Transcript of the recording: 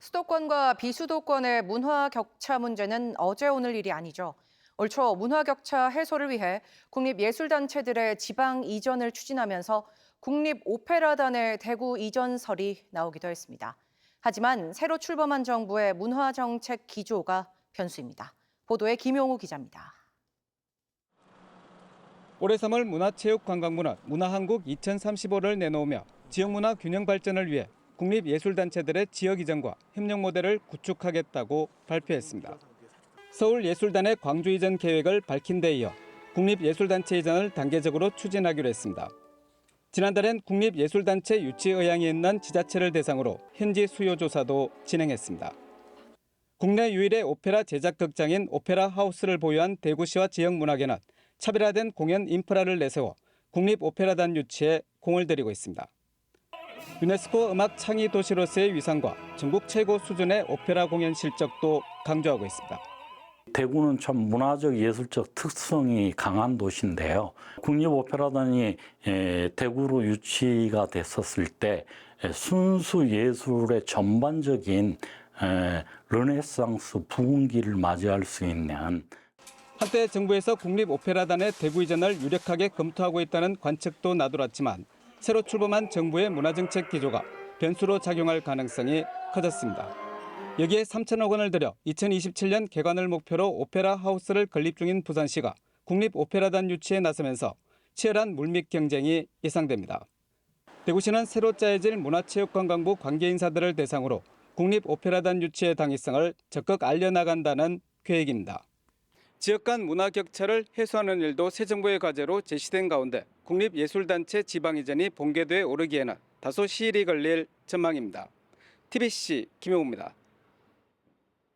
수도권과 비수도권의 문화 격차 문제는 어제 오늘 일이 아니죠. 올 초 문화 격차 해소를 위해 국립예술단체들의 지방 이전을 추진하면서 국립오페라단의 대구 이전설이 나오기도 했습니다. 하지만 새로 출범한 정부의 문화 정책 기조가 변수입니다. 보도에 김용우 기자입니다. 올해 3월 문화체육관광부는 문화한국 2035를 내놓으며 지역문화 균형 발전을 위해 국립예술단체들의 지역 이전과 협력 모델을 구축하겠다고 발표했습니다. 서울예술단의 광주 이전 계획을 밝힌 데 이어 국립예술단체 이전을 단계적으로 추진하기로 했습니다. 지난달엔 국립예술단체 유치 의향이 있는 지자체를 대상으로 현지 수요 조사도 진행했습니다. 국내 유일의 오페라 제작 극장인 오페라 하우스를 보유한 대구시와 지역 문화계는 차별화된 공연 인프라를 내세워 국립오페라단 유치에 공을 들이고 있습니다. 유네스코 음악 창의 도시로서의 위상과 전국 최고 수준의 오페라 공연 실적도 강조하고 있습니다. 대구는 참 문화적 예술적 특성이 강한 도시인데요. 국립오페라단이 에, 대구로 유치가 됐었을 때 에, 순수 예술의 전반적인 에, 르네상스 부흥기를 맞이할 수 있는 한때 정부에서 국립오페라단의 대구 이전을 유력하게 검토하고 있다는 관측도 나돌았지만 새로 출범한 정부의 문화정책 기조가 변수로 작용할 가능성이 커졌습니다. 여기에 3천억 원을 들여 2027년 개관을 목표로 오페라 하우스를 건립 중인 부산시가 국립 오페라단 유치에 나서면서 치열한 물밑 경쟁이 예상됩니다. 대구시는 새로 짜여질 문화체육관광부 관계 인사들을 대상으로 국립 오페라단 유치의 당위성을 적극 알려나간다는 계획입니다. 지역 간 문화 격차를 해소하는 일도 새 정부의 과제로 제시된 가운데 국립예술단체 지방 이전이 본궤도에 오르기에는 다소 시일이 걸릴 전망입니다. TBC 김용우입니다.